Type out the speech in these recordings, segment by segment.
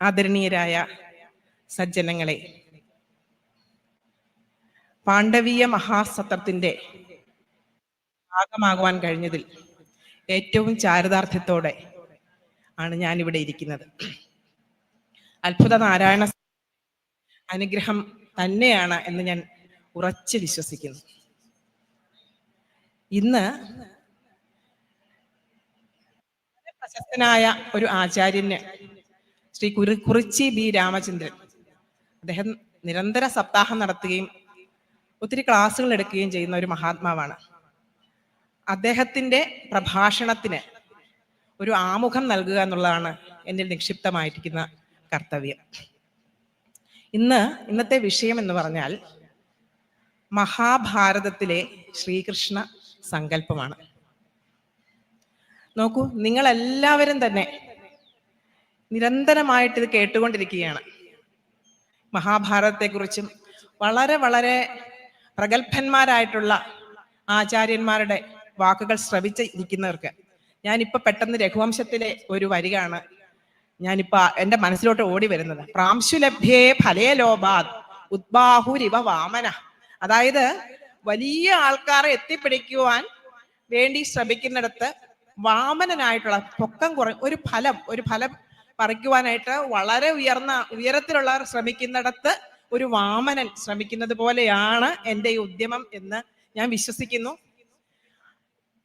ആദരണീയരായ സജ്ജനങ്ങളെ പാണ്ഡവീയ മഹാസത്രത്തിന്റെ ഭാഗമാകുവാൻ കഴിഞ്ഞതിൽ ഏറ്റവും ചാരിതാർത്ഥ്യത്തോടെ ആണ് ഞാനിവിടെ ഇരിക്കുന്നത്. അത്ഭുത നാരായണ അനുഗ്രഹം തന്നെയാണ് എന്ന് ഞാൻ ഉറച്ച് വിശ്വസിക്കുന്നു. ഇന്ന് പ്രശസ്തനായ ഒരു ആചാര്യന് ശ്രീ കുറി കുറിച്ചി ബി രാമചന്ദ്രൻ. അദ്ദേഹം നിരന്തര സപ്താഹം നടത്തുകയും ഒത്തിരി ക്ലാസ്സുകൾ എടുക്കുകയും ചെയ്യുന്ന ഒരു മഹാത്മാവാണ്. അദ്ദേഹത്തിന്റെ പ്രഭാഷണത്തിന് ഒരു ആമുഖം നൽകുക എന്നുള്ളതാണ് എന്നിൽ നിക്ഷിപ്തമായിരിക്കുന്ന കർത്തവ്യം. ഇന്ന് ഇന്നത്തെ വിഷയം എന്ന് പറഞ്ഞാൽ മഹാഭാരതത്തിലെ ശ്രീകൃഷ്ണ സങ്കല്പമാണ്. നോക്കൂ നിങ്ങളെല്ലാവരും തന്നെ നിരന്തരമായിട്ട് ഇത് കേട്ടുകൊണ്ടിരിക്കുകയാണ്. മഹാഭാരതത്തെക്കുറിച്ചും വളരെ വളരെ പ്രഗത്ഭന്മാരായിട്ടുള്ള ആചാര്യന്മാരുടെ വാക്കുകൾ ശ്രവിച്ച് ഇരിക്കുന്നവർക്ക് ഞാനിപ്പോൾ പെട്ടെന്ന് രഘുവംശത്തിലെ ഒരു വരികയാണ് ഞാനിപ്പോൾ എന്റെ മനസ്സിലോട്ട് ഓടി വരുന്നത്. പ്രാംശുലഭ്യേ ഫലേ ലോപാത് ഉദ്ബാഹുരിവ വാമന. അതായത് വലിയ ആൾക്കാരെ എത്തിപ്പിടിക്കുവാൻ വേണ്ടി ശ്രമിക്കുന്നിടത്ത് വാമനനായിട്ടുള്ള പൊക്കം കുറ ഒരു ഫലം ഒരു ഫലം പറിക്കുവാനായിട്ട് വളരെ ഉയർന്ന ഉയരത്തിലുള്ളവർ ശ്രമിക്കുന്നിടത്ത് ഒരു വാമനൻ ശ്രമിക്കുന്നത് പോലെയാണ് എന്റെ ഈ ഉദ്യമം എന്ന് ഞാൻ വിശ്വസിക്കുന്നു.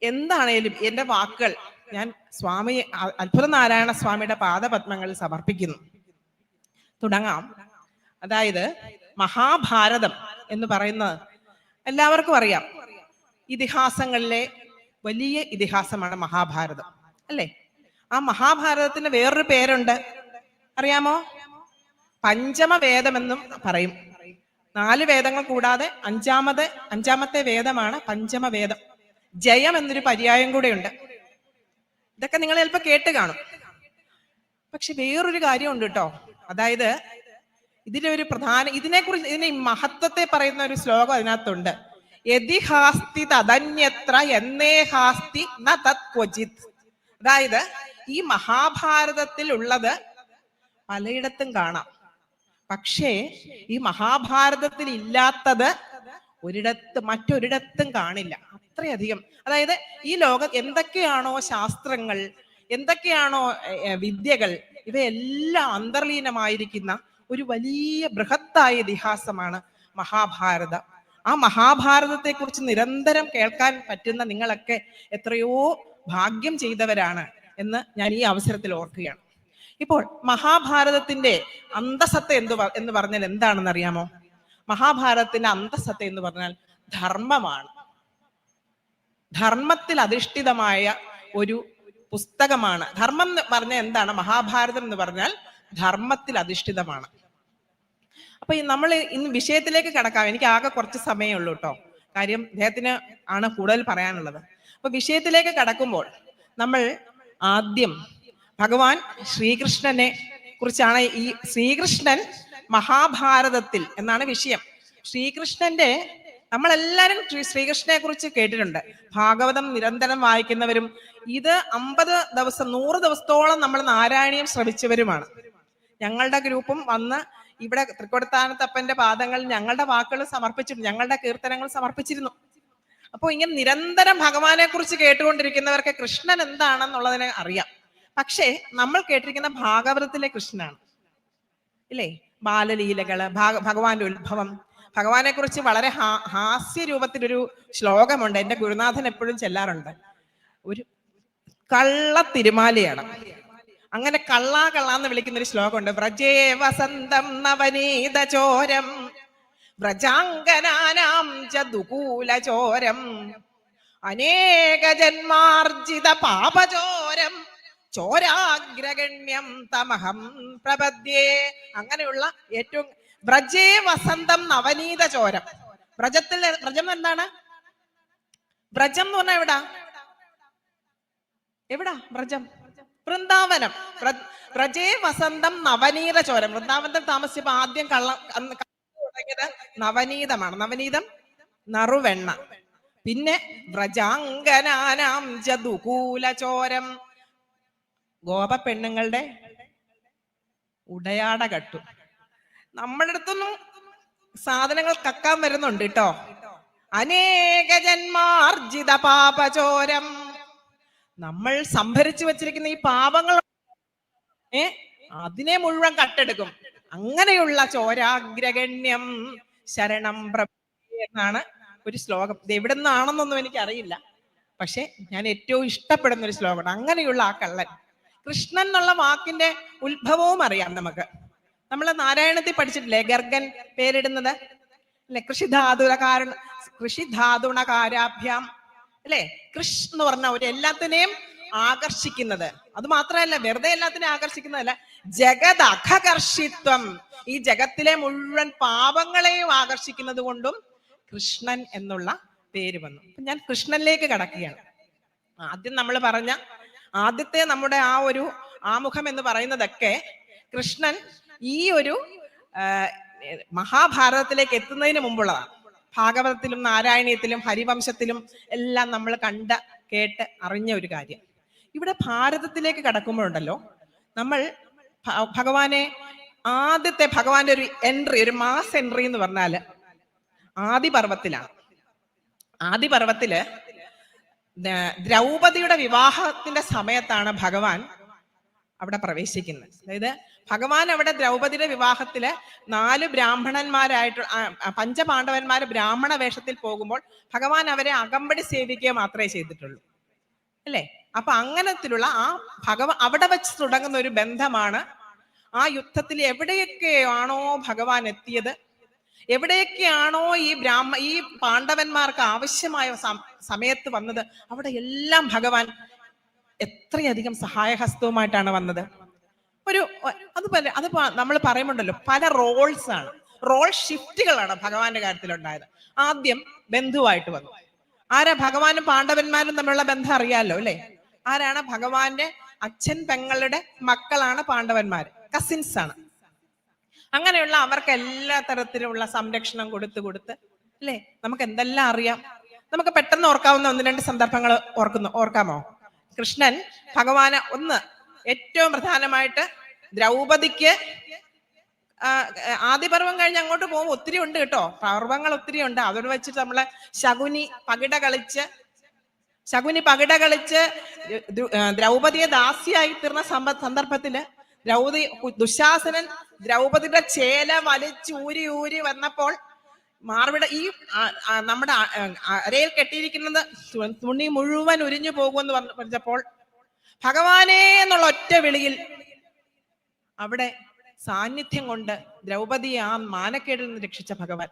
എന്താണേലും എന്റെ വാക്കുകൾ ഞാൻ സ്വാമി അത്ഭുത നാരായണ സ്വാമിയുടെ പാദപത്മങ്ങളിൽ സമർപ്പിക്കുന്നു. തുടങ്ങാം. അതായത് മഹാഭാരതം എന്ന് പറയുന്നത് എല്ലാവർക്കും അറിയാം. ഇതിഹാസങ്ങളിലെ വലിയ ഇതിഹാസമാണ് മഹാഭാരതം. അല്ലേ? ആ മഹാഭാരതത്തിന് വേറൊരു പേരുണ്ട്. അറിയാമോ? പഞ്ചമ വേദമെന്നും പറയും. നാല് വേദങ്ങൾ കൂടാതെ അഞ്ചാമത് അഞ്ചാമത്തെ വേദമാണ് പഞ്ചമവേദം. ജയം എന്നൊരു പര്യായം കൂടെ ഉണ്ട് ഇതൊക്കെ നിങ്ങൾ ചിലപ്പോൾ കേട്ട് കാണും. പക്ഷെ വേറൊരു കാര്യമുണ്ട് കേട്ടോ. അതായത് ഇതിലെ ഒരു പ്രധാന ഇതിനെക്കുറിച്ച് ഇതിനെ മഹത്വത്തെ പറയുന്ന ഒരു ശ്ലോകം അതിനകത്തുണ്ട്. യതിഹാസ്തി തദന്യത്ര എന്നേ ഹാസ്തി ന തത് അതായത് ഈ മഹാഭാരതത്തിൽ ഉള്ളത് പലയിടത്തും കാണാം. പക്ഷേ ഈ മഹാഭാരതത്തിൽ ഇല്ലാത്തത് ഒരിടത്ത് മറ്റൊരിടത്തും കാണില്ല. അത്രയധികം. അതായത് ഈ ലോകം എന്തൊക്കെയാണോ ശാസ്ത്രങ്ങൾ എന്തൊക്കെയാണോ വിദ്യകൾ ഇവയെല്ലാം അന്തർലീനമായിരിക്കുന്ന ഒരു വലിയ ബൃഹത്തായ ഇതിഹാസമാണ് മഹാഭാരതം. ആ മഹാഭാരതത്തെക്കുറിച്ച് നിരന്തരം കേൾക്കാൻ പറ്റുന്ന നിങ്ങളൊക്കെ എത്രയോ ഭാഗ്യം ചെയ്തവരാണ്. എന്ന് ഞാൻ ഈ അവസരത്തിൽ ഓർക്കുകയാണ്. ഇപ്പോൾ മഹാഭാരതത്തിന്റെ അന്തസത്ത എന്ത് എന്ന് പറഞ്ഞാൽ എന്താണെന്ന് അറിയാമോ മഹാഭാരതത്തിന്റെ അന്തസത്ത എന്ന് പറഞ്ഞാൽ ധർമ്മമാണ്. ധർമ്മത്തിൽ അധിഷ്ഠിതമായ ഒരു പുസ്തകമാണ്. ധർമ്മം എന്ന് പറഞ്ഞാൽ എന്താണ്? മഹാഭാരതം എന്ന് പറഞ്ഞാൽ ധർമ്മത്തിൽ അധിഷ്ഠിതമാണ്. അപ്പൊ നമ്മൾ ഇന്ന് വിഷയത്തിലേക്ക് കിടക്കാം. എനിക്ക് ആകെ കുറച്ച് സമയമേ ഉള്ളൂ കേട്ടോ. കാര്യം അദ്ദേഹത്തിന് ആണ് കൂടുതൽ പറയാനുള്ളത്. അപ്പൊ വിഷയത്തിലേക്ക് കടക്കുമ്പോൾ നമ്മൾ ആദ്യം ഭഗവാൻ ശ്രീകൃഷ്ണനെ കുറിച്ചാണ് ഈ ശ്രീകൃഷ്ണൻ മഹാഭാരതത്തിൽ എന്നാണ് വിഷയം. ശ്രീകൃഷ്ണന്റെ നമ്മളെല്ലാരും ശ്രീ- ശ്രീകൃഷ്ണനെ കുറിച്ച് കേട്ടിട്ടുണ്ട്. ഭാഗവതം നിരന്തരം വായിക്കുന്നവരും ഇത് അമ്പത് ദിവസം നൂറ് ദിവസത്തോളം നമ്മൾ നാരായണീയം ശ്രമിച്ചവരുമാണ് ഞങ്ങളുടെ ഗ്രൂപ്പും വന്ന് ഇവിടെ തൃക്കൊടുത്താനത്തപ്പന്റെ പാദങ്ങളിൽ ഞങ്ങളുടെ വാക്കുകൾ സമർപ്പിച്ചിരുന്നു ഞങ്ങളുടെ കീർത്തനങ്ങൾ സമർപ്പിച്ചിരുന്നു. അപ്പോൾ ഇങ്ങനെ നിരന്തരം ഭഗവാനെ കുറിച്ച് കേട്ടുകൊണ്ടിരിക്കുന്നവർക്ക് കൃഷ്ണൻ എന്താണെന്നുള്ളതിനെ അറിയാം. പക്ഷേ നമ്മൾ കേട്ടിരിക്കുന്ന ഭാഗവതത്തിലെ കൃഷ്ണനാണ്. ഇല്ലേ? ബാലലീലകൾ ഭാഗ- ഭഗവാന്റെ ഉത്ഭവം. ഭഗവാനെ കുറിച്ച് വളരെ ഹാസ്യ രൂപത്തിലൊരു ശ്ലോകമുണ്ട്. എന്റെ ഗുരുനാഥൻ എപ്പോഴും ചെല്ലാറുണ്ട്. ഒരു കള്ള തിരുമാലയാണ് അങ്ങനെ കള്ളാ കള്ളാന്ന് വിളിക്കുന്ന ഒരു ശ്ലോകമുണ്ട്. വ്രജേ വസന്തം നവനീത ചോരം വ്രജാംഗനാനാം ചതുകൂലചോരം. അനേക ജന്മാർജിത പാപചോരം. ചോരാഗ്രഗണ്യം തമഹം പ്രപദ്യേ. അങ്ങനെയുള്ള ഏറ്റവും വ്രജേ വസന്തം നവനീത ചോരം. വ്രജത്തിൽ വ്രജം എന്താണ്? വ്രജം എന്ന് പറഞ്ഞാൽ എവിടാ? എവിടാ വ്രജം? വൃന്ദാവനം. വ്ര- വ്രജേ വസന്തം നവനീത ചോരം. വൃന്ദാവനത്തിൽ താമസിച്ചപ്പോ ആദ്യം കള്ളം തുടങ്ങിയത് നവനീതമാണ്. നവനീതം നറുവെണ്ണ. പിന്നെ വ്രജാംഗനാനാം ചതുകൂലചോരം ഗോപ പെണ്ണുങ്ങളുടെ ഉടയാട കട്ടു. നമ്മുടെ അടുത്തൊന്നും സാധനങ്ങൾ കക്കാൻ വരുന്നുണ്ട് കേട്ടോ അനേക ജന്മാർജിത പാപചോരം. നമ്മൾ സംഭരിച്ചു വെച്ചിരിക്കുന്ന ഈ പാപങ്ങൾ ഏ അതിനെ മുഴുവൻ കട്ടെടുക്കും. അങ്ങനെയുള്ള ചോരാഗ്രഗണ്യം ശരണം എന്നാണ് ഒരു ശ്ലോകം. ഇത് എവിടെ നിന്നാണെന്നൊന്നും എനിക്കറിയില്ല. പക്ഷെ ഞാൻ ഏറ്റവും ഇഷ്ടപ്പെടുന്ന ഒരു ശ്ലോകമാണ്. അങ്ങനെയുള്ള ആ കള്ളൻ. കൃഷ്ണൻ എന്നുള്ള വാക്കിന്റെ ഉത്ഭവവും അറിയാം നമുക്ക്. നമ്മൾ നാരായണത്തിൽ പഠിച്ചിട്ടില്ലേ? ഗർഗൻ പേരിടുന്നത്? അല്ലെ? കൃഷിധാതുണകാരൻ കൃഷിധാതുണകാരാഭ്യാം. അല്ലെ? കൃഷ് എന്ന് പറഞ്ഞ ഒരു എല്ലാത്തിനെയും ആകർഷിക്കുന്നത്. അത് മാത്രമല്ല വെറുതെ എല്ലാത്തിനെയും ആകർഷിക്കുന്നതല്ല. ജഗത് ഈ ജഗത്തിലെ മുഴുവൻ പാപങ്ങളെയും ആകർഷിക്കുന്നത് കൊണ്ടും കൃഷ്ണൻ എന്നുള്ള പേര് വന്നു. ഞാൻ കൃഷ്ണനിലേക്ക് കടക്കുകയാണ്. ആദ്യം നമ്മൾ പറഞ്ഞ ആദ്യത്തെ നമ്മുടെ ആ ഒരു ആമുഖം എന്ന് പറയുന്നതൊക്കെ കൃഷ്ണൻ ഈ ഒരു മഹാഭാരതത്തിലേക്ക് എത്തുന്നതിന് മുമ്പുള്ളതാണ്. ഭാഗവതത്തിലും നാരായണീയത്തിലും ഹരിവംശത്തിലും എല്ലാം നമ്മൾ കണ്ട കേട്ട് അറിഞ്ഞ ഒരു കാര്യം. ഇവിടെ ഭാരതത്തിലേക്ക് കടക്കുമ്പോഴുണ്ടല്ലോ നമ്മൾ ഭഗവാനെ ആദ്യത്തെ ഭഗവാന്റെ ഒരു എൻട്രി ഒരു മാസ് എൻട്രി എന്ന് പറഞ്ഞാൽ ആദിപർവത്തിലാണ് ആദിപർവത്തിൽ ദ്രൗപതിയുടെ വിവാഹത്തിന്റെ സമയത്താണ് ഭഗവാൻ അവിടെ പ്രവേശിക്കുന്നത്. അതായത് ഭഗവാൻ അവിടെ ദ്രൗപതിയുടെ വിവാഹത്തിൽ നാല് ബ്രാഹ്മണന്മാരായിട്ട് പഞ്ചപാണ്ഡവന്മാർ ബ്രാഹ്മണ വേഷത്തിൽ പോകുമ്പോൾ ഭഗവാൻ അവരെ അകമ്പടി സേവിക്കുക മാത്രമേ ചെയ്തിട്ടുള്ളൂ. അല്ലേ? അപ്പൊ അങ്ങനത്തിലുള്ള ആ ഭഗവ അവിടെ വെച്ച് തുടങ്ങുന്ന ഒരു ബന്ധമാണ് ആ യുദ്ധത്തിൽ എവിടെയൊക്കെയാണോ ഭഗവാൻ എത്തിയത്? എവിടെയൊക്കെയാണോ ഈ ബ്രാഹ്മ ഈ പാണ്ഡവന്മാർക്ക് ആവശ്യമായ സമയത്ത് വന്നത്? അവിടെ എല്ലാം ഭഗവാൻ എത്രയധികം സഹായഹസ്തവുമായിട്ടാണ് വന്നത്? ഒരു അതുപോലെ പല- അത് നമ്മൾ പറയുമ്പോണ്ടല്ലോ പല റോൾസ് ആണ്. റോൾ ഷിഫ്റ്റുകളാണ് ഭഗവാന്റെ കാര്യത്തിൽ ഉണ്ടായത് ആദ്യം ബന്ധുവായിട്ട് വന്നു. ആരാ ഭഗവാനും പാണ്ഡവന്മാരും തമ്മിലുള്ള ബന്ധം അറിയാലോ അല്ലെ? ആരാണ്? ഭഗവാന്റെ അച്ഛൻ പെങ്ങളുടെ മക്കളാണ് പാണ്ഡവന്മാർ കസിൻസ് ആണ്. അങ്ങനെയുള്ള അവർക്ക് എല്ലാ തരത്തിലുള്ള സംരക്ഷണം കൊടുത്തു കൊടുത്ത് അല്ലേ? നമുക്ക് എന്തെല്ലാം അറിയാം? നമുക്ക് പെട്ടെന്ന് ഓർക്കാവുന്ന ഒന്ന് രണ്ട് സന്ദർഭങ്ങൾ ഓർക്കുന്നു. ഓർക്കാമോ? കൃഷ്ണൻ ഭഗവാന് ഒന്ന് ഏറ്റവും പ്രധാനമായിട്ട് ദ്രൗപദിക്ക് ആദിപർവം കഴിഞ്ഞ് അങ്ങോട്ട് പോകുമ്പോൾ ഒത്തിരി ഉണ്ട് കേട്ടോ. പർവങ്ങൾ ഒത്തിരി ഉണ്ട്. അതോട് വെച്ചിട്ട് നമ്മളെ ശകുനി പകിട കളിച്ച് ശകുനി പകിട കളിച്ച് ദ്രൗപതിയെ ദാസിയായി തീർന്ന സന്ദർഭത്തിൽ ദ്രൗപതി ദുശാസനൻ ദ്രൗപതിയുടെ ചേല വലിച്ചൂരി ഊരി വന്നപ്പോൾ മാർവിട ഈ നമ്മുടെ അരയിൽ കെട്ടിയിരിക്കുന്നത് തുണി മുഴുവൻ ഉരിഞ്ഞു പോകുമെന്ന് പറഞ്ഞു പറഞ്ഞപ്പോൾ ഭഗവാനേ എന്നുള്ള ഒറ്റ വിളിയിൽ അവിടെ സാന്നിധ്യം കൊണ്ട് ദ്രൗപതിയെ ആ മാനക്കേടിൽ നിന്ന് രക്ഷിച്ച ഭഗവാൻ.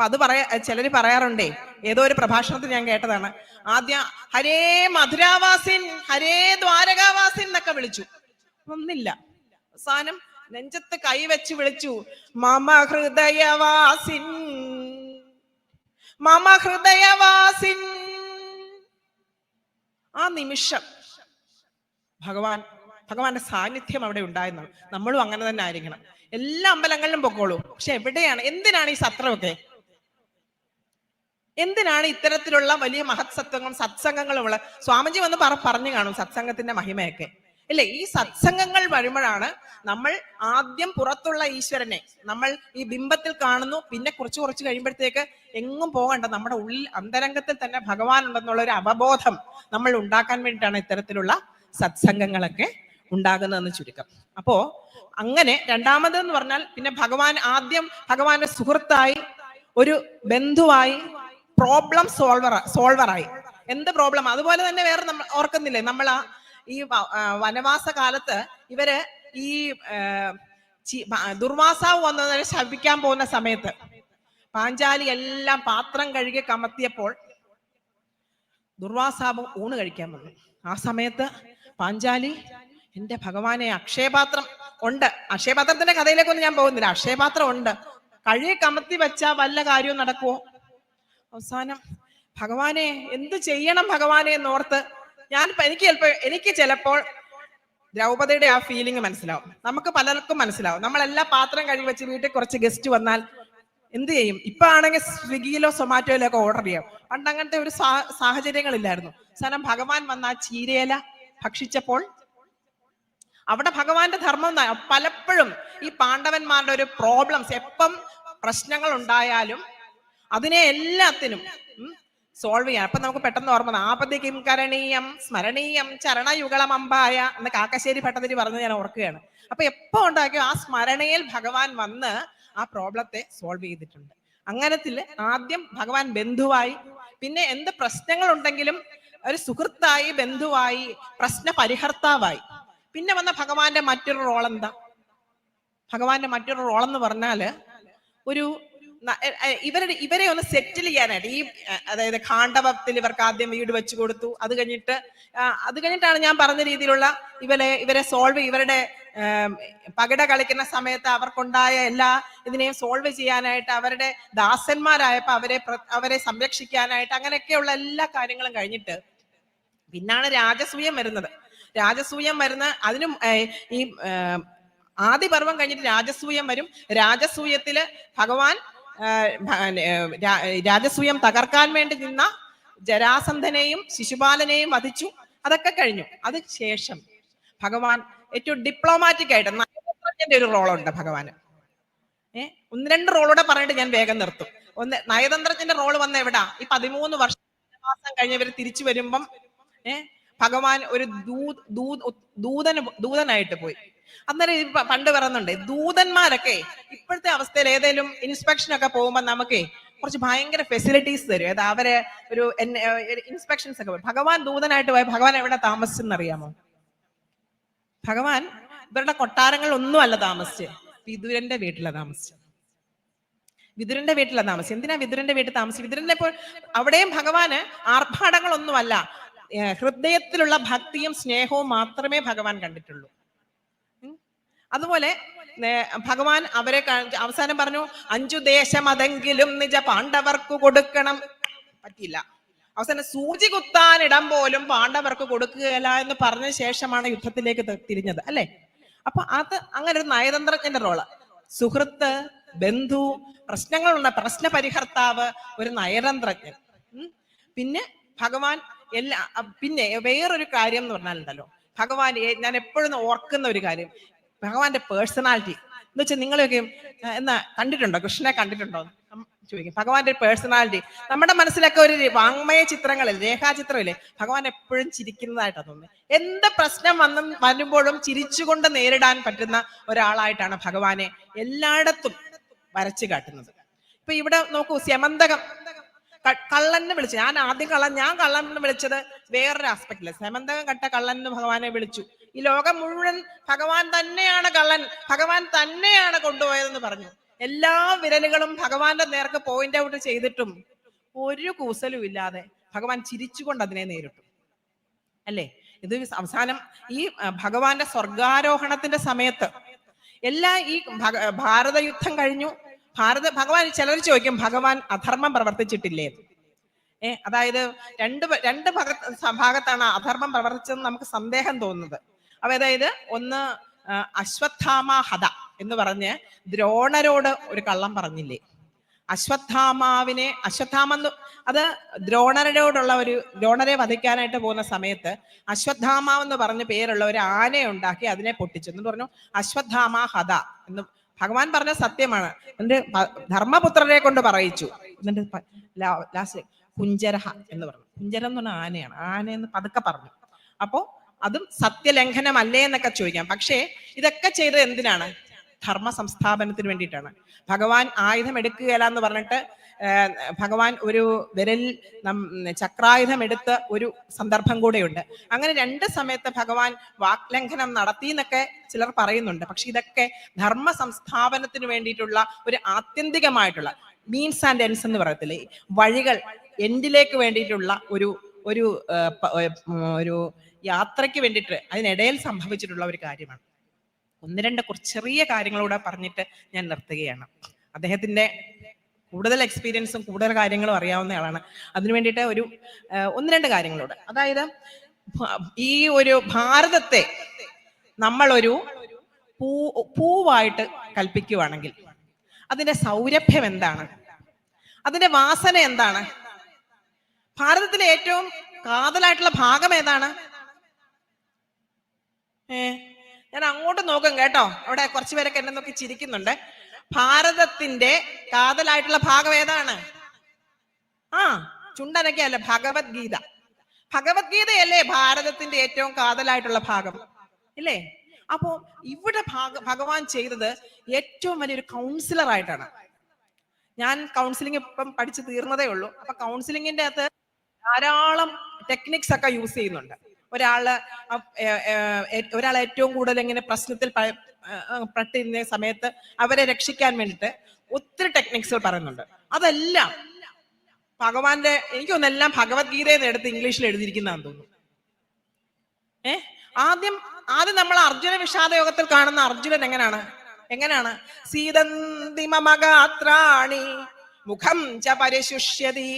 അപ്പൊ അത് പറയാ ചിലര് പറയാറുണ്ടേ ഏതോ ഒരു പ്രഭാഷണത്തിൽ ഞാൻ കേട്ടതാണ്. ആദ്യ ഹരേ മധുരാവാസിൻ ഹരേ ദ്വാരകാവാസിൻ എന്നൊക്കെ വിളിച്ചു. ഒന്നില്ല. അവസാനം നെഞ്ചത്ത് കൈവച്ച് വിളിച്ചു മമ ഹൃദയവാസിൻ മമ ഹൃദയവാസിൻ. ആ നിമിഷം ഭഗവാൻ ഭഗവാന്റെ സാന്നിധ്യം അവിടെ ഉണ്ടായിരുന്നു. നമ്മളും അങ്ങനെ തന്നെ ആയിരിക്കണം. എല്ലാ അമ്പലങ്ങളിലും പൊക്കോളൂ. പക്ഷെ എവിടെയാണ് എന്തിനാണ് ഈ സത്രമൊക്കെ? എന്തിനാണ് ഇത്തരത്തിലുള്ള വലിയ മഹത്സത്വങ്ങളും സത്സംഗങ്ങളും ഉള്ള സ്വാമിജി വന്ന് പറ പറഞ്ഞു കാണും സത്സംഗത്തിന്റെ മഹിമയൊക്കെ. അല്ലെ ഈ സത്സംഗങ്ങൾ വരുമ്പോഴാണ് നമ്മൾ ആദ്യം പുറത്തുള്ള ഈശ്വരനെ നമ്മൾ ഈ ബിംബത്തിൽ കാണുന്നു പിന്നെ കുറച്ച് കുറച്ച് കഴിയുമ്പോഴത്തേക്ക് എങ്ങും പോകണ്ട. നമ്മുടെ ഉള്ളിൽ അന്തരംഗത്തിൽ തന്നെ ഭഗവാൻ ഉണ്ടെന്നുള്ള ഒരു അവബോധം നമ്മൾ ഉണ്ടാക്കാൻ വേണ്ടിയിട്ടാണ് ഇത്തരത്തിലുള്ള സത്സംഗങ്ങളൊക്കെ ഉണ്ടാകുന്നതെന്ന് ചുരുക്കം. അപ്പോ അങ്ങനെ രണ്ടാമതെന്ന് പറഞ്ഞാൽ പിന്നെ ഭഗവാൻ ആദ്യം ഭഗവാന്റെ സുഹൃത്തായി ഒരു ബന്ധുവായി പ്രോബ്ലം സോൾവർ സോൾവറായി എന്ത് പ്രോബ്ലം അതുപോലെ തന്നെ വേറെ നമ്മൾ ഓർക്കുന്നില്ലേ? നമ്മൾ ആ ഈ വനവാസ കാലത്ത് ഇവർ ഈ ദുർവാസാവ് വന്നതിനെ ശപിക്കാൻ പോകുന്ന സമയത്ത് പാഞ്ചാലി എല്ലാം പാത്രം കഴുകി കമത്തിയപ്പോൾ ദുർവാസാവ് ഊണ് കഴിക്കാൻ വന്നു. ആ സമയത്ത് പാഞ്ചാലി എന്റെ ഭഗവാനെ അക്ഷയപാത്രം ഉണ്ട്. അക്ഷയപാത്രത്തിന്റെ കഥയിലേക്കൊന്നും ഞാൻ പോകുന്നില്ല. അക്ഷയപാത്രം ഉണ്ട്. കഴുകി കമത്തി വെച്ചാൽ വല്ല കാര്യവും നടക്കുവോ? അവസാനം ഭഗവാനെ എന്ത് ചെയ്യണം ഭഗവാനെ? എന്നോർത്ത് ഞാൻ എനിക്ക് ചിലപ്പോ എനിക്ക് ചിലപ്പോൾ ദ്രൗപദിയുടെ ആ ഫീലിംഗ് മനസ്സിലാവും. നമുക്ക് പലർക്കും മനസ്സിലാവും. നമ്മളെല്ലാ പാത്രം കഴുകി വെച്ച് വീട്ടിൽ കുറച്ച് ഗസ്റ്റ് വന്നാൽ എന്ത് ചെയ്യും? ഇപ്പൊ ആണെങ്കിൽ സ്വിഗ്ഗിയിലോ സൊമാറ്റോയിലോ ഒക്കെ ഓർഡർ ചെയ്യാം. പണ്ട് അങ്ങനത്തെ ഒരു സാഹചര്യങ്ങളില്ലായിരുന്നു. സാധനം ഭഗവാൻ വന്ന ആ ചീരയില ഭക്ഷിച്ചപ്പോൾ അവിടെ ഭഗവാന്റെ ധർമ്മം പലപ്പോഴും ഈ പാണ്ഡവന്മാരുടെ ഒരു പ്രോബ്ലംസ് എപ്പം പ്രശ്നങ്ങൾ ഉണ്ടായാലും അതിനെ എല്ലാത്തിനും സോൾവ് ചെയ്യാം അപ്പൊ നമുക്ക് പെട്ടെന്ന് ഓർമ്മ വന്നു, ആപതി കിം കരണീയം സ്മരണീയം ചരണയുഗളം അമ്പായ എന്ന് കാക്കശ്ശേരി ഭട്ടതിരി പറഞ്ഞ് ഞാൻ ഓർക്കുകയാണ്. അപ്പൊ എപ്പോ ഉണ്ടാക്കിയോ ആ സ്മരണയിൽ ഭഗവാൻ വന്ന് ആ പ്രോബ്ലത്തെ സോൾവ് ചെയ്തിട്ടുണ്ട്. അങ്ങനത്തിൽ ആദ്യം ഭഗവാൻ ബന്ധുവായി പിന്നെ എന്ത് പ്രശ്നങ്ങൾ ഉണ്ടെങ്കിലും ഒരു സുഹൃത്തായി ബന്ധുവായി പ്രശ്ന പരിഹർത്താവായി. പിന്നെ വന്ന ഭഗവാന്റെ മറ്റൊരു റോൾ എന്താ? ഭഗവാന്റെ മറ്റൊരു റോൾ എന്ന് പറഞ്ഞാൽ ഒരു ഇവരുടെ ഇവരെ ഒന്ന് സെറ്റിൽ ചെയ്യാനായിട്ട്. ഈ അതായത് കാണ്ഡവത്തിൽ ഇവർക്ക് ആദ്യം വീട് വെച്ചു കൊടുത്തു. അത് കഴിഞ്ഞിട്ട് അത് കഴിഞ്ഞിട്ടാണ് ഞാൻ പറഞ്ഞ രീതിയിലുള്ള ഇവരെ ഇവരെ സോൾവ് ഇവരുടെ പകിട കളിക്കുന്ന സമയത്ത് അവർക്കുണ്ടായ എല്ലാ ഇതിനെയും സോൾവ് ചെയ്യാനായിട്ട് അവരുടെ ദാസന്മാരായപ്പോൾ അവരെ അവരെ സംരക്ഷിക്കാനായിട്ട് അങ്ങനെയൊക്കെയുള്ള എല്ലാ കാര്യങ്ങളും കഴിഞ്ഞിട്ട് പിന്നാണ് രാജസൂയം വരുന്നത്. രാജസൂയം വരുന്ന അതിനും ഈ ആദ്യ പർവം കഴിഞ്ഞിട്ട് രാജസൂയം വരും. രാജസൂയത്തിൽ ഭഗവാൻ രാജസൂയം തകർക്കാൻ വേണ്ടി നിന്ന ജരാസന്ധനെയും ശിശുപാലനെയും വധിച്ചു. അതൊക്കെ കഴിഞ്ഞു. അത് ശേഷം ഭഗവാൻ ഏറ്റവും ഡിപ്ലോമാറ്റിക് ആയിട്ട് നയതന്ത്രജ്ഞന്റെ ഒരു റോളുണ്ട് ഭഗവാന്. ഏഹ് ഒന്ന് രണ്ട് റോളൂടെ പറഞ്ഞിട്ട് ഞാൻ വേഗം നിർത്തും. ഒന്ന് നയതന്ത്രജ്ഞന്റെ റോൾ വന്ന എവിടാ? ഈ പതിമൂന്ന് വർഷം മാസം കഴിഞ്ഞവർ തിരിച്ചു വരുമ്പം ഏഹ് ഭഗവാൻ ഒരു ദൂ ദൂ- ദൂതന് ദൂതനായിട്ട് പോയി. അന്നേരം പണ്ട് പറയുന്നുണ്ട് ദൂതന്മാരൊക്കെ ഇപ്പോഴത്തെ അവസ്ഥയിൽ ഏതെങ്കിലും ഇൻസ്പെക്ഷൻ ഒക്കെ പോകുമ്പോൾ നമുക്ക് കുറച്ച് ഭയങ്കര ഫെസിലിറ്റീസ് തരും. അത് അവരെ ഒരു ഇൻസ്പെക്ഷൻസ് ഒക്കെ. ഭഗവാൻ ദൂതനായിട്ട് പോയ ഭഗവാൻ എവിടെ താമസിച്ചെന്ന് അറിയാമോ ഭഗവാൻ ഇവരുടെ കൊട്ടാരങ്ങൾ ഒന്നും അല്ല താമസിച്ച്. വിദുരന്റെ വീട്ടിലാണ് താമസിച്ചത്. വിദുരന്റെ വീട്ടിലാണ് താമസിച്ചത്. എന്തിനാ വിദുരന്റെ വീട്ടിൽ താമസിച്ചത്? വിതുരന്റെ ഇപ്പോൾ അവിടെയും ഭഗവാന് ആർഭാടങ്ങളൊന്നുമല്ല. ഹൃദയത്തിലുള്ള ഭക്തിയും സ്നേഹവും മാത്രമേ ഭഗവാൻ കണ്ടിട്ടുള്ളൂ. അതുപോലെ ഭഗവാൻ അവരെ അവസാനം പറഞ്ഞു അഞ്ചു ദേശമതെങ്കിലും നിജ പാണ്ഡവർക്ക് കൊടുക്കണം. പറ്റിയില്ല. അവസാനം സൂചി കുത്താൻ ഇടം പോലും പാണ്ഡവർക്ക് കൊടുക്കുകയില്ല എന്ന് പറഞ്ഞ ശേഷമാണ് യുദ്ധത്തിലേക്ക് തിരിഞ്ഞത് അല്ലെ? അപ്പൊ അത് അങ്ങനെ ഒരു നയതന്ത്രജ്ഞന്റെ റോൾ. സുഹൃത്ത് ബന്ധു പ്രശ്നങ്ങളുണ്ട് പ്രശ്ന പരിഹർത്താവ് ഒരു നയതന്ത്രജ്ഞൻ. പിന്നെ ഭഗവാൻ എല്ലാ പിന്നെ വേറൊരു കാര്യം എന്ന് പറഞ്ഞാലുണ്ടല്ലോ. ഭഗവാൻ ഞാൻ എപ്പോഴും ഓർക്കുന്ന ഒരു കാര്യം. ഭഗവാന്റെ പേഴ്സണാലിറ്റി എന്ന് വെച്ചാൽ നിങ്ങളൊക്കെ ആ, എന്നാ കണ്ടിട്ടുണ്ടോ? കൃഷ്ണനെ കണ്ടിട്ടുണ്ടോ? ചോദിക്കും. ഭഗവാന്റെ പേഴ്സണാലിറ്റി നമ്മുടെ മനസ്സിലൊക്കെ ഒരു വാങ്മയ ചിത്രങ്ങളിൽ രേഖാചിത്രമില്ലേ? ഭഗവാൻ എപ്പോഴും ചിരിക്കുന്നതായിട്ടാണ് തോന്നുന്നത് എന്ത് പ്രശ്നം വന്നും വരുമ്പോഴും ചിരിച്ചുകൊണ്ട് നേരിടാൻ പറ്റുന്ന ഒരാളായിട്ടാണ് ഭഗവാനെ എല്ലായിടത്തും വരച്ചു കാട്ടുന്നത്. ഇപ്പൊ ഇവിടെ നോക്കൂ സ്യമന്തകം കള്ളനെ വിളിച്ചു. ഞാൻ ആദ്യം കള്ളൻ ഞാൻ കള്ളൻ വിളിച്ചത് വേറൊരു ആസ്പെക്ടില്ല സെമന്തകം കട്ട കള്ളൻ ഭഗവാനെ വിളിച്ചു. ഈ ലോകം മുഴുവൻ ഭഗവാൻ തന്നെയാണ് കള്ളൻ. ഭഗവാൻ തന്നെയാണ് കൊണ്ടുപോയതെന്ന് പറഞ്ഞു. എല്ലാ വിരലുകളും ഭഗവാന്റെ നേർക്ക് പോയിന്റ് ഔട്ട് ചെയ്തിട്ടും ഒരു കൂസലും ഇല്ലാതെ ഭഗവാൻ ചിരിച്ചുകൊണ്ട് അതിനെ നേരിട്ടു. അല്ലേ? ഇത് അവസാനം ഈ ഭഗവാന്റെ സ്വർഗാരോഹണത്തിന്റെ സമയത്ത് എല്ലാ ഈ ഭാരത യുദ്ധം കഴിഞ്ഞു. ഭാരത ഭഗവാൻ ചിലർ ചോദിക്കും ഭഗവാൻ അധർമ്മം പ്രവർത്തിച്ചിട്ടില്ലേ. ഏ അതായത് രണ്ട് രണ്ട് ഭാഗത്ത് ഭാഗത്താണ് അധർമ്മം പ്രവർത്തിച്ചതെന്ന് നമുക്ക് സന്ദേഹം തോന്നുന്നത്. അപ്പൊ അതായത് ഒന്ന് അശ്വത്ഥാമ ഹത എന്ന് പറഞ്ഞ് ദ്രോണരോട് ഒരു കള്ളം പറഞ്ഞില്ലേ? അശ്വത്ഥാമാവിനെ അശ്വത്ഥാമ അത് ദ്രോണരോടുള്ള ഒരു ദ്രോണരെ വധിക്കാനായിട്ട് പോകുന്ന സമയത്ത് അശ്വത്ഥാമ എന്ന് പറഞ്ഞ പേരുള്ള ഒരു ആനയെ ഉണ്ടാക്കി അതിനെ പൊട്ടിച്ചു. എന്ന് പറഞ്ഞു അശ്വത്ഥാമ ഹത എന്ന് ഭഗവാൻ പറഞ്ഞ സത്യമാണ്. എന്നിട്ട് ധർമ്മപുത്രരെ കൊണ്ട് പറയിച്ചു. എന്നിട്ട് ലാസ്റ്റ് കുഞ്ചരഹ എന്ന് പറഞ്ഞു. കുഞ്ചരം എന്ന് പറഞ്ഞ ആനയാണ്. ആനയെന്ന് പതുക്കെ പറഞ്ഞു. അപ്പോ അതും സത്യലംഘനമല്ലേ എന്നൊക്കെ ചോദിക്കാം. പക്ഷേ ഇതൊക്കെ ചെയ്തത് എന്തിനാണ്? ധർമ്മ സംസ്ഥാപനത്തിന് വേണ്ടിയിട്ടാണ്. ഭഗവാൻ ആയുധം എടുക്കുകയില്ല എന്ന് പറഞ്ഞിട്ട് ഭഗവാൻ ഒരു വിരൽ ചക്രായുധം എടുത്ത ഒരു സന്ദർഭം കൂടെയുണ്ട്. അങ്ങനെ രണ്ട് സമയത്ത് ഭഗവാൻ വാക്ലംഘനം നടത്തി എന്നൊക്കെ ചിലർ പറയുന്നുണ്ട്. പക്ഷെ ഇതൊക്കെ ധർമ്മ സംസ്ഥാപനത്തിന് വേണ്ടിയിട്ടുള്ള ഒരു ആത്യന്തികമായിട്ടുള്ള മീൻസ് ആൻഡ് എൻസ് എന്ന് പറയത്തില്ലേ? വഴികൾ എൻഡിലേക്ക് വേണ്ടിയിട്ടുള്ള ഒരു ഒരു ഒരു യാത്രയ്ക്ക് വേണ്ടിയിട്ട് അതിനിടയിൽ സംഭവിച്ചിട്ടുള്ള ഒരു കാര്യമാണ്. ഒന്ന് രണ്ട് കുറച്ച് ചെറിയ കാര്യങ്ങളൂടെ പറഞ്ഞിട്ട് ഞാൻ നിർത്തുകയാണ്. അദ്ദേഹത്തിന്റെ കൂടുതൽ എക്സ്പീരിയൻസും കൂടുതൽ കാര്യങ്ങളും അറിയാവുന്ന ആളാണ്. അതിനു വേണ്ടിയിട്ട് ഒരു ഒന്ന് രണ്ട് കാര്യങ്ങളോട്. അതായത് ഈ ഒരു ഭാരതത്തെ നമ്മളൊരു പൂ പൂവായിട്ട് കൽപ്പിക്കുവാണെങ്കിൽ അതിന്റെ സൗരഭ്യം എന്താണ്? അതിന്റെ വാസന എന്താണ്? ഭാരതത്തിലെ ഏറ്റവും കാതലായിട്ടുള്ള ഭാഗം ഏതാണ്? ഏ ഞാൻ അങ്ങോട്ട് നോക്കും കേട്ടോ. അവിടെ കുറച്ചു പേരൊക്കെ എന്നെ നോക്കി ചിരിക്കുന്നുണ്ട്. ഭാരതത്തിന്റെ കാതലായിട്ടുള്ള ഭാഗം ഏതാണ്? ആ ചുണ്ടനൊക്കെ അല്ല ഭഗവത്ഗീത. ഭഗവത്ഗീതയല്ലേ ഭാരതത്തിന്റെ ഏറ്റവും കാതലായിട്ടുള്ള ഭാഗം? ഇല്ലേ? അപ്പോ ഇവിടെ ഭാഗ ഭഗവാൻ ചെയ്തത് ഏറ്റവും വലിയൊരു കൗൺസിലർ ആയിട്ടാണ്. ഞാൻ കൗൺസിലിംഗ് ഇപ്പം പഠിച്ചു തീർന്നതേ ഉള്ളൂ. അപ്പൊ കൗൺസിലിംഗിന്റെ അകത്ത് ധാരാളം ടെക്നിക്സ് ഒക്കെ യൂസ് ചെയ്യുന്നുണ്ട്. ഒരാൾ ഒരാൾ ഏറ്റവും കൂടുതൽ ഇങ്ങനെ പ്രശ്നത്തിൽ പെട്ടിരുന്ന സമയത്ത് അവരെ രക്ഷിക്കാൻ വേണ്ടിട്ട് ഒത്തിരി ടെക്നിക്സുകൾ പറയുന്നുണ്ട്. അതെല്ലാം ഭഗവാന്റെ എനിക്ക് തോന്നുന്നു എല്ലാം ഭഗവത്ഗീതയിൽ നിന്ന് എടുത്ത് ഇംഗ്ലീഷിൽ എഴുതിയിരിക്കുന്നതാന്ന് തോന്നുന്നു. ഏ? ആദ്യം ആദ്യം നമ്മൾ അർജുന വിഷാദ യോഗത്തിൽ കാണുന്ന അർജുനൻ എങ്ങനെയാണ് എങ്ങനെയാണ് സീതന്തിമ മമഗാത്രാണി മുഖം ച പരിശുഷ്യതി.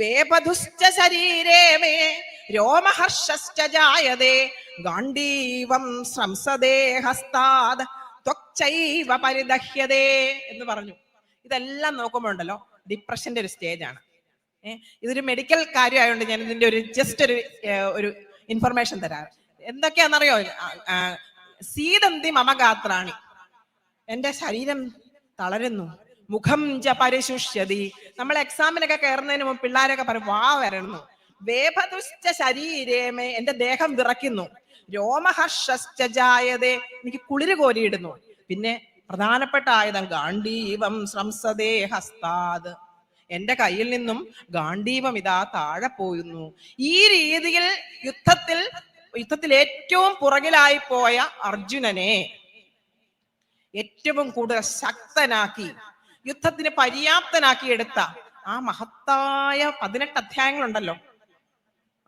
വേപധുശ്ച ശരീരേ മേ രോമഹർഷശ്ച ജായതേ ഗാണ്ഡീവം സംസദേ ഹസ്താദ് ത്വക്ചൈവ പരിദഹ്യതേ എന്ന് പറഞ്ഞു. ഇതെല്ലാം നോക്കുമ്പോൾ ഉണ്ടല്ലോ ഡിപ്രഷന്റെ ഒരു സ്റ്റേജാണ് ഏഹ് ഇതൊരു മെഡിക്കൽ കാര്യമായതുകൊണ്ട് ഞാൻ ഇതിന്റെ ഒരു ജസ്റ്റ് ഒരു ഒരു ഇൻഫർമേഷൻ തരാം. എന്തൊക്കെയാണെന്നറിയോ? സീതന്തി മമഗാത്രാണി. എന്റെ ശരീരം തളരുന്നു. മുഖം ച പരിശുഷ്യതി. നമ്മൾ എക്സാമിനൊക്കെ കയറുന്നതിന് മുമ്പ് പിള്ളേരൊക്കെ പറയും വാ വരണു വേഭതുശ്ച ശരീരേമേ എന്റെ ദേഹം വിറയ്ക്കുന്നു. രോമഹർഷശ്ച ജായതേ എനിക്ക് കുളിര് കോരിയിടുന്നു. പിന്നെ പ്രധാനപ്പെട്ട ആയുധം ഗാന്ഡീവം ശ്രംസതേ ഹസ്താത് എന്റെ കയ്യിൽ നിന്നും ഗാന്ഡീവം ഇതാ താഴെ പോയുന്നു. ഈ രീതിയിൽ യുദ്ധത്തിൽ യുദ്ധത്തിൽ ഏറ്റവും പുറകിലായി പോയ അർജുനനെ ഏറ്റവും കൂടുതൽ ശക്തനാക്കി യുദ്ധത്തിന് പര്യാപ്തനാക്കി എടുത്ത ആ മഹത്തായ പതിനെട്ട് അധ്യായങ്ങളുണ്ടല്ലോ.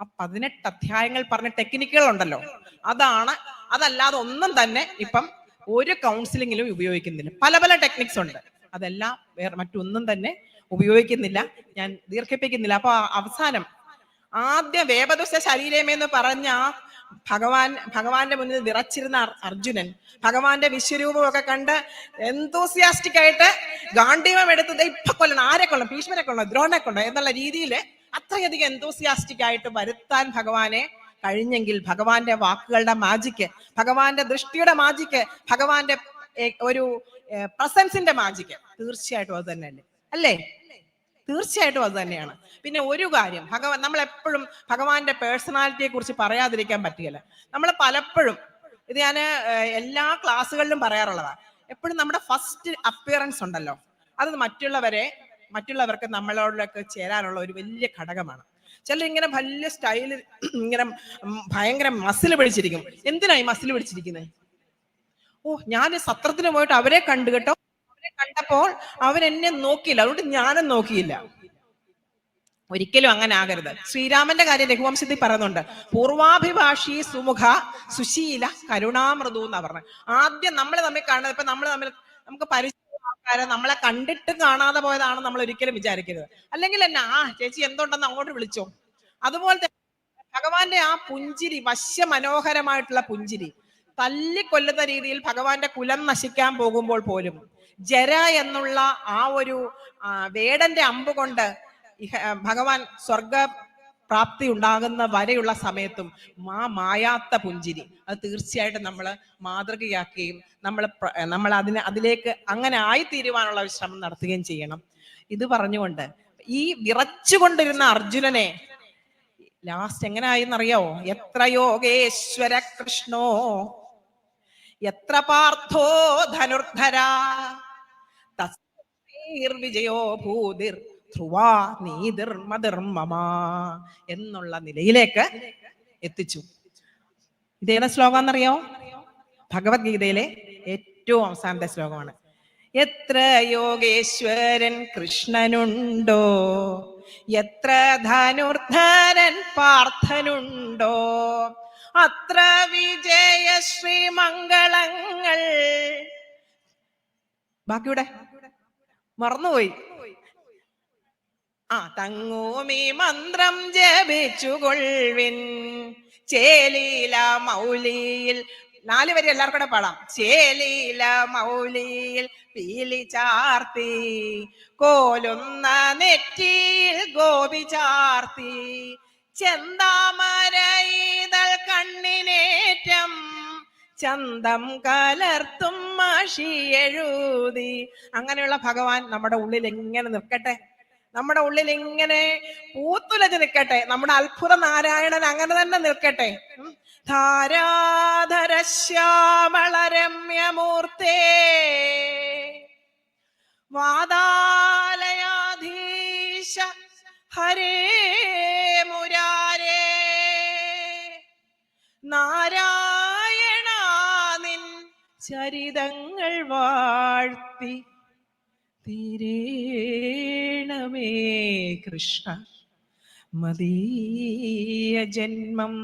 ആ പതിനെട്ട് അധ്യായങ്ങൾ പറഞ്ഞ ടെക്നിക്കുകൾ ഉണ്ടല്ലോ അതാണ് അതല്ലാതെ ഒന്നും തന്നെ ഇപ്പം ഒരു കൗൺസിലിങ്ങിലും ഉപയോഗിക്കുന്നില്ല. പല പല ടെക്നിക്സ് ഉണ്ട്. അതെല്ലാം വേറെ മറ്റൊന്നും തന്നെ ഉപയോഗിക്കുന്നില്ല. ഞാൻ ദീർഘിപ്പിക്കുന്നില്ല. അപ്പൊ അവസാനം ആദ്യ വേപദുസ ശരീരമേന്ന് പറഞ്ഞ ഭഗവാൻ ഭഗവാന്റെ മുന്നിൽ വിറച്ചിരുന്ന അർ- അർജുനൻ. ഭഗവാന്റെ വിശ്വരൂപമൊക്കെ കണ്ട് എന്തോസിയാസ്റ്റിക് ആയിട്ട് ഗാന്ഡീവം എടുത്ത് ഇപ്പൊ കൊല്ലണം. ആരെ കൊള്ളണം ഭീഷ്മരെ കൊള്ളണം ദ്രോണെ കൊള്ളണം എന്നുള്ള രീതിയിൽ അത്രയധികം എന്തോസിയാസ്റ്റിക് ആയിട്ട് വരുത്താൻ ഭഗവാനെ കഴിഞ്ഞെങ്കിൽ ഭഗവാന്റെ വാക്കുകളുടെ മാജിക്ക് ഭഗവാന്റെ ദൃഷ്ടിയുടെ മാജിക്ക് ഭഗവാന്റെ ഒരു പ്രസൻസിന്റെ മാജിക്ക് തീർച്ചയായിട്ടും അത് തന്നെയല്ലേ? അല്ലേ? തീർച്ചയായിട്ടും അത് തന്നെയാണ്. പിന്നെ ഒരു കാര്യം ഭഗവാൻ നമ്മൾ എപ്പോഴും ഭഗവാന്റെ പേഴ്സണാലിറ്റിയെ കുറിച്ച് പറയാതിരിക്കാൻ പറ്റുകയില്ല. നമ്മൾ പലപ്പോഴും ഇത് ഞാൻ എല്ലാ ക്ലാസ്സുകളിലും പറയാറുള്ളതാണ് എപ്പോഴും നമ്മുടെ ഫസ്റ്റ് അപ്പിയറൻസ് ഉണ്ടല്ലോ അത് മറ്റുള്ളവരെ മറ്റുള്ളവർക്ക് നമ്മളോടൊക്കെ ചേരാനുള്ള ഒരു വലിയ ഘടകമാണ്. ചിലർ ഇങ്ങനെ വലിയ സ്റ്റൈലിൽ ഇങ്ങനെ ഭയങ്കര മസിൽ പിടിച്ചിരിക്കും. എന്തിനായി മസിൽ പിടിച്ചിരിക്കുന്നത് ഓ ഞാൻ സത്രത്തിന് പോയിട്ട് അവരെ കണ്ടു കേട്ടോ. അവരെ അവൻ എന്നെ നോക്കിയില്ല. അതുകൊണ്ട് ഞാനും നോക്കിയില്ല. ഒരിക്കലും അങ്ങനെ ആകരുത്. ശ്രീരാമന്റെ കാര്യം രഘുവംശത്തിൽ പറയുന്നുണ്ട്. പൂർവാഭിഭാഷി സുമുഖ സുശീല കരുണാമൃദു എന്നാ പറഞ്ഞത് ആദ്യം നമ്മൾ തമ്മിൽ കാണുന്നത് ഇപ്പൊ നമ്മൾ തമ്മിൽ നമുക്ക് പരിചയ നമ്മളെ കണ്ടിട്ട് കാണാതെ പോയതാണ് നമ്മൾ ഒരിക്കലും വിചാരിക്കരുത്. അല്ലെങ്കിൽ തന്നെ ആ ചേച്ചി എന്തുണ്ടെന്ന് അങ്ങോട്ട് വിളിച്ചോ. അതുപോലെ തന്നെ ഭഗവാന്റെ ആ പുഞ്ചിരി വശ്യ മനോഹരമായിട്ടുള്ള പുഞ്ചിരി തല്ലിക്കൊല്ലുന്ന രീതിയിൽ ഭഗവാന്റെ കുലം നശിക്കാൻ പോകുമ്പോൾ പോലും ജര എന്നുള്ള ആ ഒരു വേടന്റെ അമ്പ് കൊണ്ട് ഭഗവാൻ സ്വർഗ പ്രാപ്തി ഉണ്ടാകുന്ന വരെയുള്ള സമയത്തും മാ മായാത്ത പുഞ്ചിരി. അത് തീർച്ചയായിട്ടും നമ്മൾ മാതൃകയാക്കുകയും നമ്മൾ നമ്മൾ അതിനെ അതിലേക്ക് അങ്ങനെ ആയിത്തീരുവാനുള്ള ഒരു ശ്രമം നടത്തുകയും ചെയ്യണം. ഇത് പറഞ്ഞുകൊണ്ട് ഈ വിറച്ചുകൊണ്ടിരുന്ന അർജുനനെ ലാസ്റ്റ് എങ്ങനെ ആയെന്നറിയോ എത്ര യോഗേശ്വര കൃഷ്ണോ എത്ര പാർത്ഥോ ധനുർധര? വിജയോ ഭൂതിർ ധ്രുവാ നീതിർ മതിർ മമ എന്നുള്ള നിലയിലേക്ക് എത്തിച്ചു. ഇതേതാ ശ്ലോകം എന്നറിയോ ഭഗവത്ഗീതയിലെ ഏറ്റവും അവസാനത്തെ ശ്ലോകമാണ്. എത്ര യോഗേശ്വരൻ കൃഷ്ണനുണ്ടോ? എത്ര ധനുർധരൻ പാർത്ഥനുണ്ടോ? അത്ര വിജയശ്രീ മംഗളങ്ങൾ ബാക്കിയുടെ? മറന്നുപോയി. ആ തങ്ങൂമി മന്ത്രം ജപിച്ചുകൊൾവിൻ ചേലീല മൗലിയിൽ. നാല് വരി എല്ലാവർക്കും കൂടെ പാടാം. ചേലീല മൗലിയിൽ പീലി ചാർത്തി. കോലുന്ന നെറ്റിയിൽ ഗോപി ചാർത്തി. ചെന്താമര ഈതൾ കണ്ണിനേറ്റം ചന്തം കലർത്തും മാഷി എഴുതി. അങ്ങനെയുള്ള ഭഗവാൻ നമ്മുടെ ഉള്ളിൽ എങ്ങനെ നിൽക്കട്ടെ. നമ്മുടെ ഉള്ളിൽ ഇങ്ങനെ പൂത്തുലച്ച് നിൽക്കട്ടെ. നമ്മുടെ അത്ഭുത നാരായണൻ അങ്ങനെ തന്നെ നിൽക്കട്ടെ. ഉം. ധാരാധര ശ്യാമള രമ്യമൂർത്തേ വാദാലയാധീശ ഹരേ നാരായണ നിൻ ചരിതങ്ങൾ വാഴ്ത്തി തിരേണമേ കൃഷ്ണ മദീയ ജന്മം.